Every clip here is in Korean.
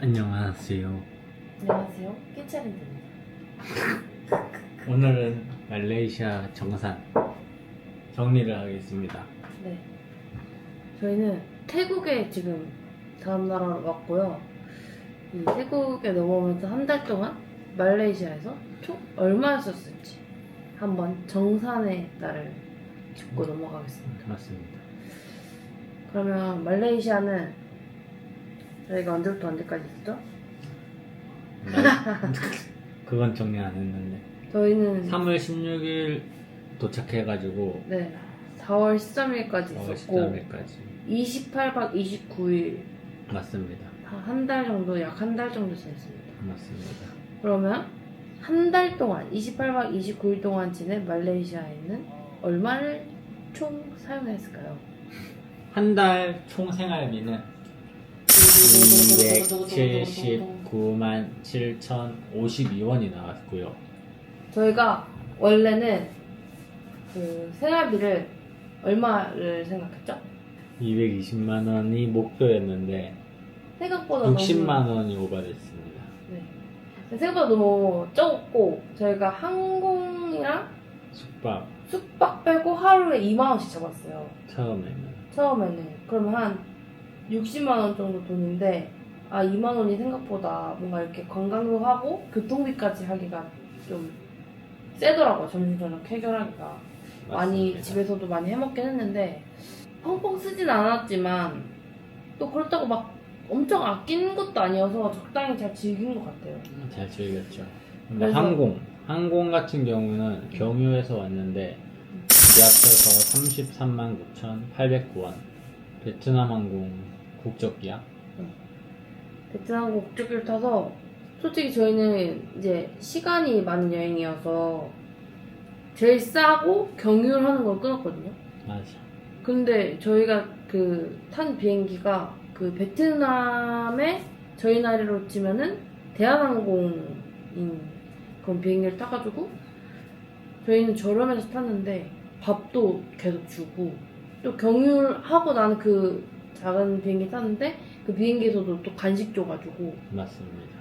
안녕하세요. 안녕하세요. 깨차린입니다. 오늘은 말레이시아 정산 정리를 하겠습니다. 네. 저희는 태국에 지금 다음 나라로 왔고요. 이 태국에 넘어오면서 한 달 동안 말레이시아에서 총 얼마 썼을지 한번 정산의 날을 짚고 넘어가겠습니다. 맞습니다. 그러면 말레이시아는 저희가 언제부터 언제까지 있었죠? 말- 그건 정리 안 했는데 저희는 3월 16일 도착해가지고 네 4월 13일까지 4월 있었고 13일까지 28박 29일 맞습니다. 한 달 정도, 약 한 달 정도 지냈습니다. 맞습니다. 그러면 한 달 동안, 28박 29일 동안 지낸 말레이시아에는 얼마를 총 사용했을까요? 한 달 총 생활비는 279만 7,052원이 나왔고요. 저희가 원래는 그 생활비를 얼마를 생각했죠? 220만 원이 목표였는데 생각보다 60만 너무 원이 오버됐습니다. 네. 생각보다 너무 적었고 저희가 항공이랑 숙박 숙박 빼고 하루에 2만 원씩 잡았어요. 처음에는 처음에는 그럼 한 60만 원 정도 돈인데 아 2만 원이 생각보다 뭔가 이렇게 관광도 하고 교통비까지 하기가 좀 세더라고요 점심 저녁 해결하기가 많이 맞습니다. 집에서도 많이 해먹긴 했는데 펑펑 쓰진 않았지만 또 그렇다고 막 엄청 아낀 것도 아니어서 적당히 잘 즐긴 것 같아요 잘 즐겼죠. 근데 그래서- 항공, 항공 같은 경우는 경유해서 왔는데 예약해서 33만 9,809원. 베트남 항공 국적기야. 베트남 국적기를 타서 솔직히 저희는 이제 시간이 많은 여행이어서 제일 싸고 경유를 하는 걸 끊었거든요. 맞아. 근데 저희가 그 탄 비행기가 그 베트남에 저희 나라로 치면은 대한항공인 그런 비행기를 타가지고 저희는 저렴해서 탔는데 밥도 계속 주고 또 경유하고 나는 그 작은 비행기 탔는데 그 비행기에서도 또 간식 줘가지고 맞습니다.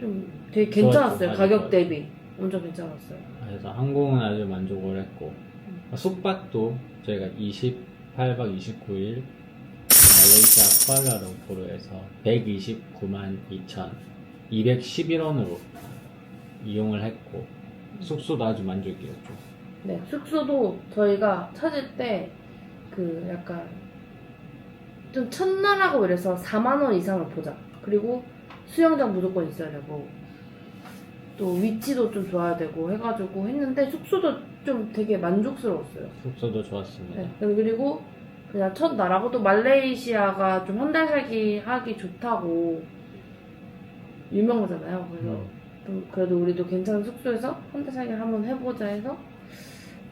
좀 되게 괜찮았어요 좋았죠, 가격. 대비 엄청 괜찮았어요 그래서 항공은 아주 만족을 했고 음. 숙박도 저희가 28박 29일 말레이시아 쿠알라룸푸르에서 129만 2,211원으로 이용을 했고 숙소도 아주 만족이었죠. 네, 숙소도 저희가 찾을 때 그 약간 좀 첫날하고 이래서 4만 원 이상을 보자. 그리고 수영장 무조건 있어야 되고 또 위치도 좀 좋아야 되고 해가지고 했는데 숙소도 좀 되게 만족스러웠어요. 숙소도 좋았습니다. 네, 그리고 그냥 첫 나라고 또 말레이시아가 좀 한 달 살기 하기 좋다고 유명하잖아요. 그래서 음, 좀 그래도 우리도 괜찮은 숙소에서 한 달 살기를 한번 해보자 해서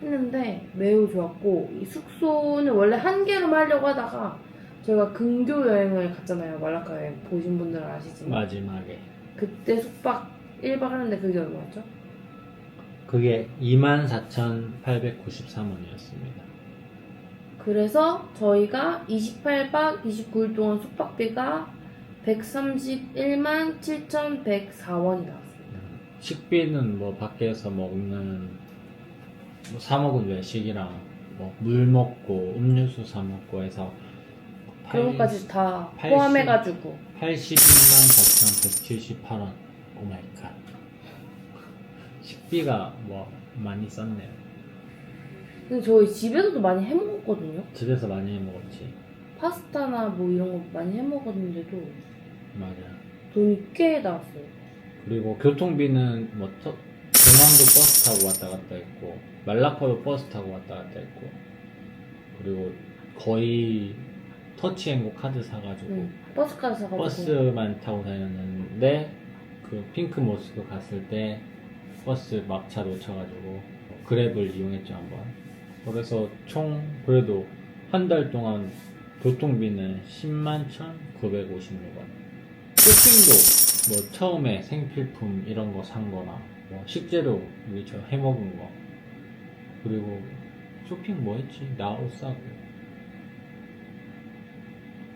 했는데 매우 좋았고 이 숙소는 원래 한 개로만 하려고 하다가 저희가 근교 여행을 갔잖아요 말라카 여행 보신 분들은 아시지만 마지막에 그때 숙박 1박 하는데 그게 얼마였죠? 그게 24,893원이었습니다. 그래서 저희가 28박 29일 동안 숙박비가 131만 7,104원이 나왔습니다. 식비는 뭐 밖에서 먹는 뭐 사 먹은 외식이랑 뭐 물 먹고 음료수 사 먹고 해서 그런 것까지 다 80. 포함해가지고 81만 4,178원. 오마이갓. 식비가 뭐 많이 썼네요. 근데 저희 집에서도 많이 해먹었거든요. 집에서 많이 해 먹었지. 파스타나 뭐 이런 거 많이 해 먹었는데도 맞아. 돈이 꽤 나왔어요. 그리고 교통비는 뭐 터, 공항도 버스 타고 왔다 갔다 했고 말라카도 버스 타고 왔다 갔다 했고 그리고 거의 터치앤고 카드 사가지고 응. 버스까지 사가지고. 버스만 타고 다녔는데 그 핑크 모스크 갔을 때 버스 막차 놓쳐가지고 그랩을 이용했죠 한번 그래서 총 그래도 한 달 동안 교통비는 10만 1,956원 쇼핑도 뭐 처음에 생필품 이런 거 산 거나 뭐 식재료 우리 저 해먹은 거 그리고 쇼핑 뭐 했지 나옷 사고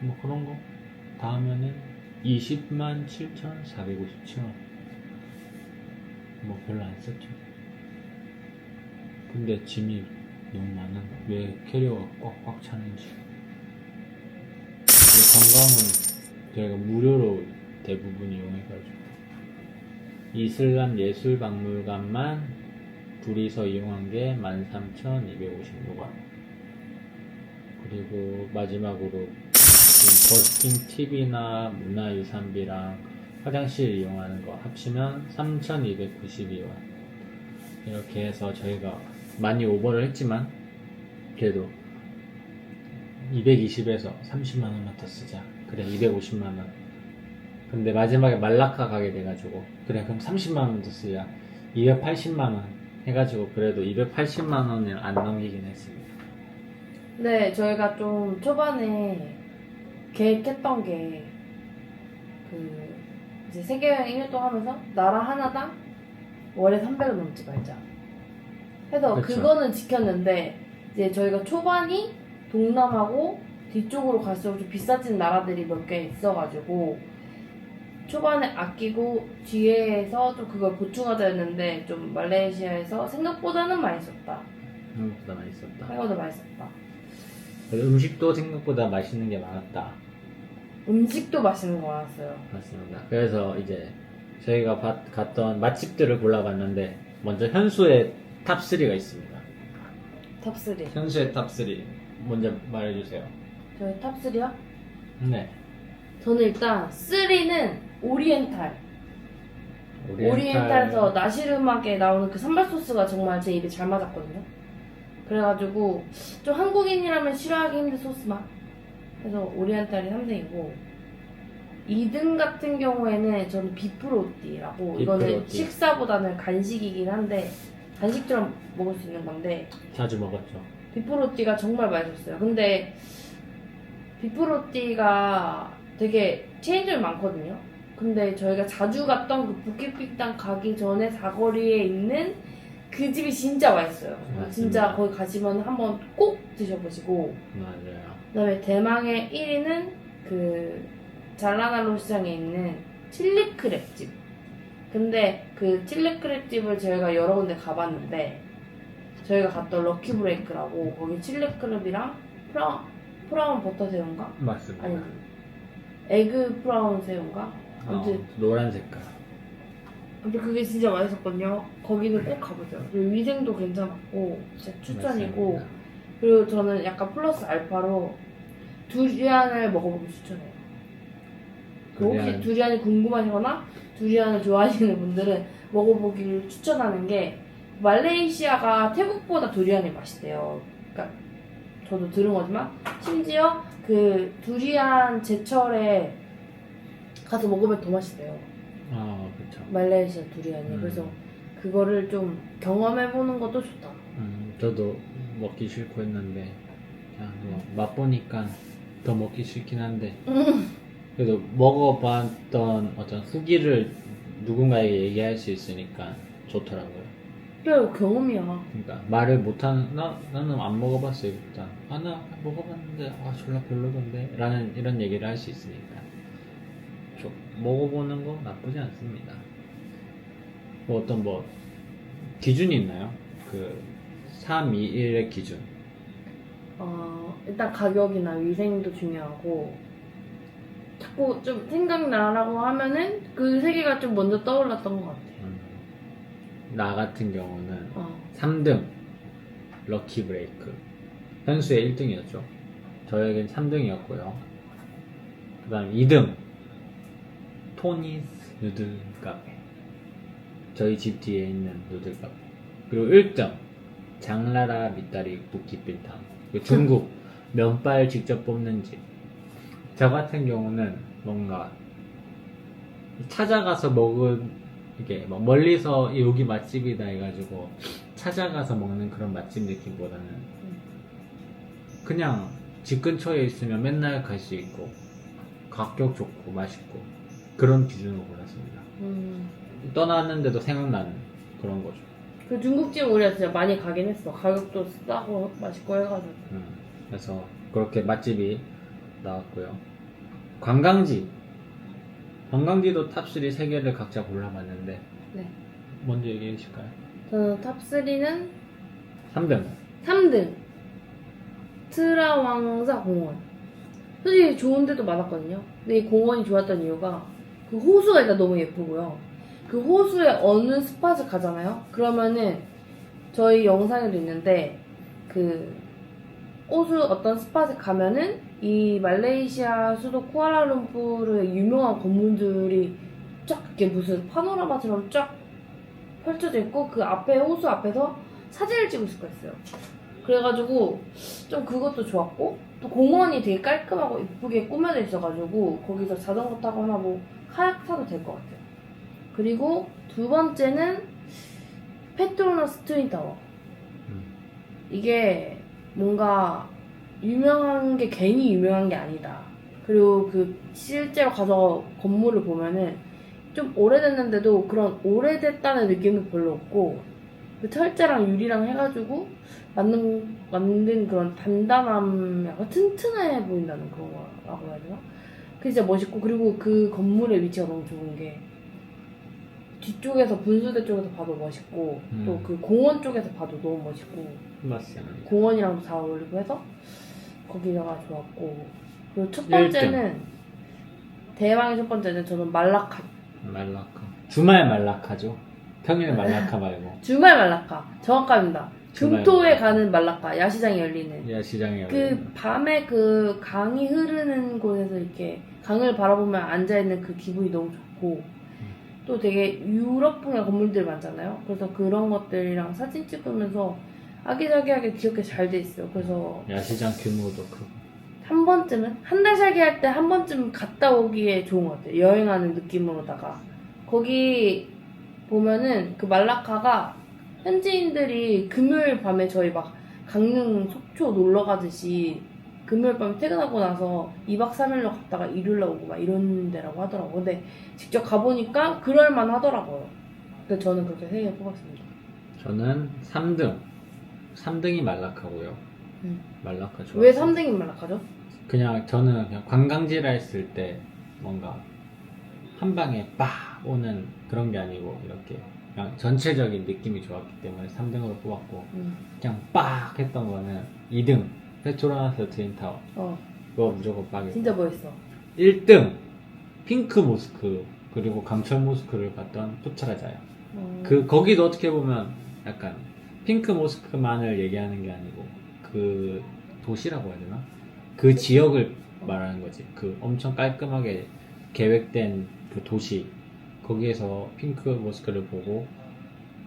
뭐 그런 거 다 하면은 20만 7,457원. 뭐 별로 안 썼죠. 근데 짐이 너무 많아. 왜 캐리어가 꽉꽉 차는지. 근데 관광은 저희가 무료로 대부분 이용해가지고. 이슬람 예술박물관만 둘이서 이용한 게 13,256원. 그리고 마지막으로 버스킹 TV나 문화유산비랑 화장실 이용하는 거 합치면 3,292원. 이렇게 해서 저희가 많이 오버를 했지만 그래도 220에서 30만 원만 더 쓰자. 그래 250만 원. 근데 마지막에 말라카 가게 돼가지고 그래 그럼 30만 원 더 쓰자. 280만 원 해가지고 그래도 280만 원을 안 넘기긴 했습니다. 네, 저희가 좀 초반에 계획했던 게, 그, 이제 세계여행 1년 동안 하면서, 나라 하나당 월에 300을 넘지 말자. 해서 그쵸. 그거는 지켰는데, 이제 저희가 초반이 동남하고 뒤쪽으로 갈수록 좀 비싸진 나라들이 몇 개 있어가지고, 초반에 아끼고 뒤에서 좀 그걸 보충하자 했는데, 좀 말레이시아에서 생각보다는 많이 썼다. 생각보다 맛있었다. 생각보다 많이 썼다. 음식도 생각보다 맛있는 게 많았다. 음식도 맛있는 거 많았어요. 맞습니다. 그래서 이제 저희가 봤- 갔던 맛집들을 골라봤는데 먼저 현수의 탑 3가 있습니다. 탑3. 현수의 탑 3 먼저 말해주세요. 저희 탑3요? 네. 저는 일단 3는 오리엔탈. 오리엔탈. 에서 나시르막에 나오는 그 산발 소스가 정말 제 입에 잘 맞았거든요. 그래가지고 좀 한국인이라면 싫어하기 힘든 소스 맛. 그래서 오리엔탈이 3등이고 2등 같은 경우에는 저는 비프로띠라고 이거는 비프로띠. 식사보다는 간식이긴 한데 간식처럼 먹을 수 있는 건데 자주 먹었죠. 비프로띠가 정말 맛있었어요. 근데 비프로띠가 되게 체인점이 많거든요. 근데 저희가 자주 갔던 그 부킷빅당 가기 전에 사거리에 있는 그 집이 진짜 맛있어요. 맞습니다. 진짜 거기 가시면 한번 꼭 드셔보시고 맞아요. 그다음에 대망의 1위는 그 잘라나로 시장에 있는 칠리 크랩집. 근데 그 칠리 크랩집을 저희가 여러 군데 가봤는데 저희가 갔던 럭키 브레이크라고 거기 칠리 크랩이랑 프라, 프라운 버터 새우인가? 맞습니다. 아니 에그 프라운 새우인가? 아무튼 어, 노란 색깔. 아무튼 그게 진짜 맛있었거든요. 거기는 꼭 가보세요. 그리고 위생도 괜찮았고 진짜 추천이고 맞습니다. 그리고 저는 약간 플러스 알파로 두리안을 먹어보기 추천해요. 그 혹시 두리안. 두리안이 궁금하시거나 두리안을 좋아하시는 분들은 먹어보기를 추천하는 게 말레이시아가 태국보다 두리안이 맛있대요. 그러니까 저도 들은 거지만 심지어 그 두리안 제철에 가서 먹으면 더 맛있대요. 아, 그쵸. 말레이시아 두리안이. 음. 그래서 그거를 좀 경험해 보는 것도 좋다. 음, 저도 먹기 싫고 했는데 그냥 뭐 맛보니까 더 먹기 싫긴 한데 그래도 먹어봤던 어떤 후기를 누군가에게 얘기할 수 있으니까 좋더라고요. 그래 경험이야. 그러니까 말을 못하는 나 나는 안 먹어봤어요 일단 아나 먹어봤는데 아 졸라 별로던데 라는 이런 얘기를 할 수 있으니까 좀 먹어보는 거 나쁘지 않습니다. 뭐 어떤 뭐 기준이 있나요? 그 3, 2, 1의 기준. 어, 일단 가격이나 위생도 중요하고 자꾸 좀 생각나라고 하면은 그 세 개가 좀 먼저 떠올랐던 것 같아. 음. 나 같은 경우는 어, 3등 럭키 브레이크 현수의 1등이었죠 저에겐 3등이었고요 그 다음 2등 토니스 누들 카페 저희 집 뒤에 있는 누들 카페 그리고 1등 장라라 미따리 부키빈탕 그 중국 면발 직접 뽑는 집 저 같은 경우는 뭔가 찾아가서 먹은 이게 뭐 멀리서 여기 맛집이다 해가지고 찾아가서 먹는 그런 맛집 느낌보다는 그냥 집 근처에 있으면 맨날 갈 수 있고 가격 좋고 맛있고 그런 기준으로 골랐습니다. 음. 떠났는데도 생각나는 그런 거죠. 그 중국집 우리가 진짜 많이 가긴 했어. 가격도 싸고 맛있고 해가지고. 음, 그래서 그렇게 맛집이 나왔고요. 관광지 관광지도 탑3 3개를 각자 골라봤는데 네. 먼저 얘기해 주실까요? 저는 탑3는 3등 3등 트라왕사 공원 솔직히 좋은 데도 많았거든요 근데 이 공원이 좋았던 이유가 그 호수가 일단 너무 예쁘고요. 그 호수에 어느 스팟을 가잖아요. 그러면은 저희 영상에도 있는데 그 호수 어떤 스팟에 가면은 이 말레이시아 수도 쿠알라룸푸르의 유명한 건물들이 쫙 이렇게 무슨 파노라마처럼 쫙 펼쳐져 있고 그 앞에 호수 앞에서 사진을 찍을 수가 있어요. 그래가지고 좀 그것도 좋았고 또 공원이 되게 깔끔하고 이쁘게 꾸며져 있어가지고 거기서 자전거 타거나 뭐 카약 타도 될 것 같아요. 그리고 두 번째는 페트로나스 트윈타워. 음. 이게 뭔가 유명한 게 괜히 유명한 게 아니다. 그리고 그 실제로 가서 건물을 보면은 좀 오래됐는데도 그런 오래됐다는 느낌도 별로 없고 그 철제랑 유리랑 해가지고 만든 만든 그런 단단함 약간 튼튼해 보인다는 그런 거라고 해야 되나? 그게 진짜 멋있고 그리고 그 건물의 위치가 너무 좋은 게 뒤쪽에서 분수대 쪽에서 봐도 멋있고 음. 또그 공원 쪽에서 봐도 너무 멋있고 맞습니다. 공원이랑도 잘 어울리고 해서 거기가 좋았고 그리고 첫 번째는 대망의 첫 번째는 저는 말라카 말라카 주말 말라카죠. 평일 말라카 말고. 주말 말라카. 정확합니다. 주말 금토에 말라카. 가는 말라카. 야시장이 열리는. 야시장에 그 밤에 그 강이 흐르는 곳에서 이렇게 강을 바라보며 앉아 있는 그 기분이 너무 좋고 또 되게 유럽풍의 건물들 많잖아요. 그래서 그런 것들이랑 사진 찍으면서 아기자기하게 귀엽게 잘 돼 있어요. 그래서 야시장 규모도 크고. 한 번쯤은? 한 달 살기 할 때 한 번쯤 갔다 오기에 좋은 것 같아요. 여행하는 느낌으로다가. 거기 보면은 그 말라카가 현지인들이 금요일 밤에 저희 막 강릉 속초 놀러 가듯이 금요일 밤에 퇴근하고 나서 2박 3일로 갔다가 일요일날 오고 막 이런 데라고 하더라고요. 근데 직접 가보니까 그럴만 하더라고요. 그래서 저는 그렇게 세 개 뽑았습니다. 저는 3등 3등이 말라카고요. 음. 말라카 좋아. 왜 3등인 말라카죠? 그냥 저는 그냥 관광지라 했을 때 뭔가 한 방에 빡 오는 그런 게 아니고 이렇게 그냥 전체적인 느낌이 좋았기 때문에 3등으로 뽑았고 음. 그냥 빡 했던 거는 2등 페트로나스 트윈타워 어, 그거 무조건 빡이고 진짜 멋있어. 1등 핑크 모스크 그리고 강철 모스크를 봤던 푸트라자요 어, 그 거기도 어떻게 보면 약간 핑크 모스크만을 얘기하는 게 아니고 그 도시라고 해야 되나? 그 지역을 말하는 거지. 그 엄청 깔끔하게 계획된 그 도시 거기에서 핑크 모스크를 보고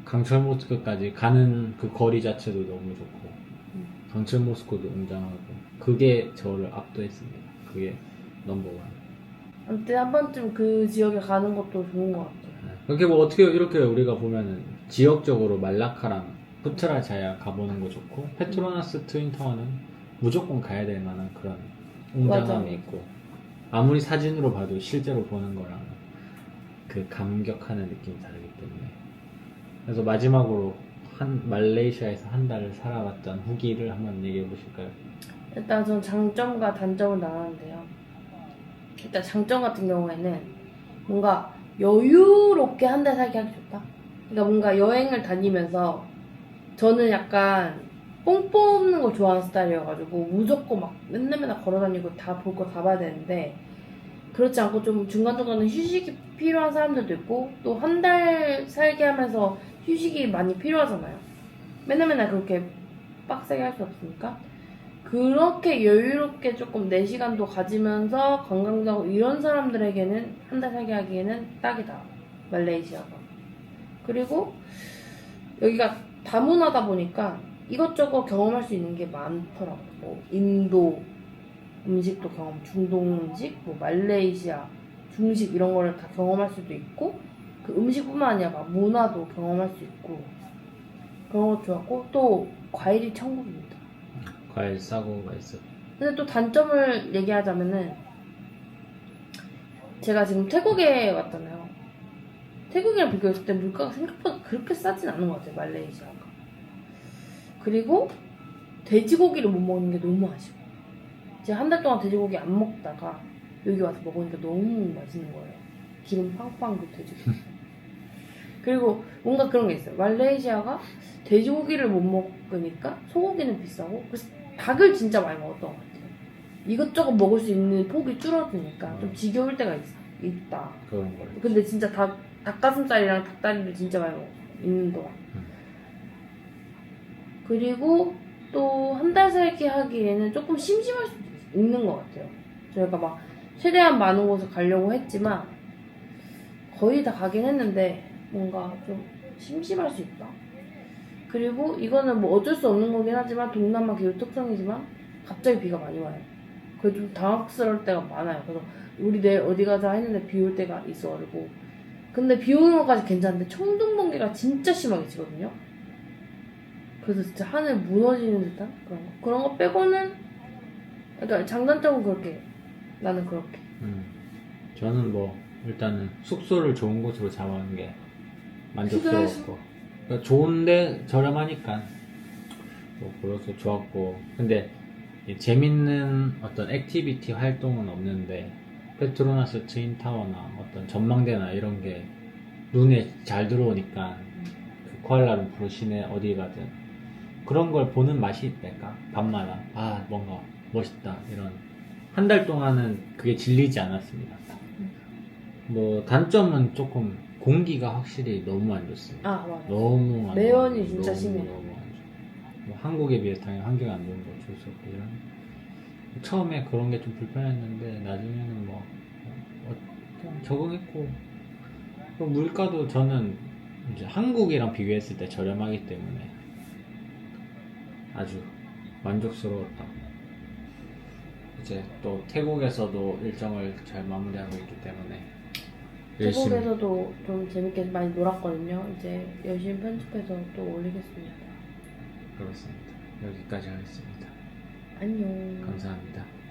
강철 모스크까지 가는 그 거리 자체도 너무 좋고 음. 강철 모스크도 웅장하고 그게 저를 압도했습니다. 그게 넘버원. 아무튼 한 번쯤 그 지역에 가는 것도 좋은 것 같아요. 이렇게 뭐 어떻게 이렇게 우리가 보면은 지역적으로 말라카랑 푸트라자야 가보는 거 좋고 페트로나스 트윈타워는 무조건 가야 될 만한 그런 웅장함이 맞아. 있고 아무리 사진으로 봐도 실제로 보는 거랑 그 감격하는 느낌이 다르기 때문에 그래서 마지막으로 한 말레이시아에서 한 달을 살아봤던 후기를 한번 얘기해 보실까요? 일단 전 장점과 단점을 나눴는데요. 일단 장점 같은 경우에는 뭔가 여유롭게 한 달 살기 하기 좋다. 그러니까 뭔가 여행을 다니면서 저는 약간 뽕 뽑는 걸 좋아하는 스타일이어가지고 무조건 막 맨날 맨날 걸어다니고 다 볼 거 다 봐야 되는데 그렇지 않고 좀 중간중간에 휴식이 필요한 사람들도 있고 또 한 달 살게 하면서 휴식이 많이 필요하잖아요. 맨날 맨날 그렇게 빡세게 할 수 없으니까 그렇게 여유롭게 조금 내 시간도 가지면서 관광도 하고 이런 사람들에게는 한 달 살게 하기에는 딱이다. 말레이시아가. 그리고 여기가 다문화다 보니까 이것저것 경험할 수 있는 게 많더라고. 뭐 인도 음식도 경험, 중동 음식, 뭐 말레이시아 중식 이런 거를 다 경험할 수도 있고 그 음식뿐만 아니라 막 문화도 경험할 수 있고 그런 것 좋았고 또 과일이 천국입니다. 과일 싸고 맛있어. 근데 또 단점을 얘기하자면은 제가 지금 태국에 왔잖아요. 태국이랑 비교했을 때 물가가 생각보다 그렇게 싸진 않은 것 같아요, 말레이시아가. 그리고 돼지고기를 못 먹는 게 너무 아쉬워. 제가 한 달 동안 돼지고기 안 먹다가 여기 와서 먹으니까 너무 맛있는 거예요. 기름 팡팡 그 돼지고기. 그리고 뭔가 그런 게 있어요. 말레이시아가 돼지고기를 못 먹으니까 소고기는 비싸고 그래서 닭을 진짜 많이 먹었던 것 같아요. 이것저것 먹을 수 있는 폭이 줄어드니까 좀 지겨울 때가 있, 있다. 그런 걸. 근데 진짜 닭, 닭가슴살이랑 닭다리를 진짜 많이 먹어. 있는 동안. 음. 그리고 또 한 달 살기 하기에는 조금 심심할 수도 있는 것 같아요. 저희가 막 최대한 많은 곳을 가려고 했지만 거의 다 가긴 했는데 뭔가 좀 심심할 수 있다. 그리고 이거는 뭐 어쩔 수 없는 거긴 하지만 동남아 기후 특성이지만 갑자기 비가 많이 와요. 그래서 좀 당황스러울 때가 많아요. 그래서 우리 내일 어디 가자 했는데 비 올 때가 있어가지고 근데 비 오는 것까지 괜찮은데 청둥 번개가 진짜 심하게 치거든요. 그래서 진짜 하늘 무너지는 듯한 그런 거. 그런 거 빼고는 그러니까 장단점은 그렇게 나는 그렇게. 음. 저는 뭐 일단은 숙소를 좋은 곳으로 잡아놓은 게 만족스러웠고 그러니까 좋은데 저렴하니까 뭐 그래서 좋았고 근데 이 재밌는 어떤 액티비티 활동은 없는데 페트로나스 트윈타워나 어떤 전망대나 이런 게 눈에 잘 들어오니까 그 쿠알라룸푸르 시내 어디 가든 그런 걸 보는 맛이 있달까 밤마다 아 뭔가 멋있다 이런 한 달 동안은 그게 질리지 않았습니다. 뭐 단점은 조금 공기가 확실히 너무 안 좋습니다. 아 맞아. 너무 안 매연이 좋아요. 진짜 너무, 심해. 너무 안 좋아요. 뭐 한국에 비해서 당연히 환경이 안 좋은 거 어쩔 수 없고 이런 처음에 그런 게 좀 불편했는데 나중에는 뭐 어, 그냥 적응했고 그 물가도 저는 이제 한국이랑 비교했을 때 저렴하기 때문에 아주 만족스러웠다. 이제 또 태국에서도 일정을 잘 마무리하고 있기 때문에 열심히 태국에서도 좀 재밌게 많이 놀았거든요. 이제 열심히 편집해서 또 올리겠습니다. 그렇습니다. 여기까지 하겠습니다. 안녕. 감사합니다.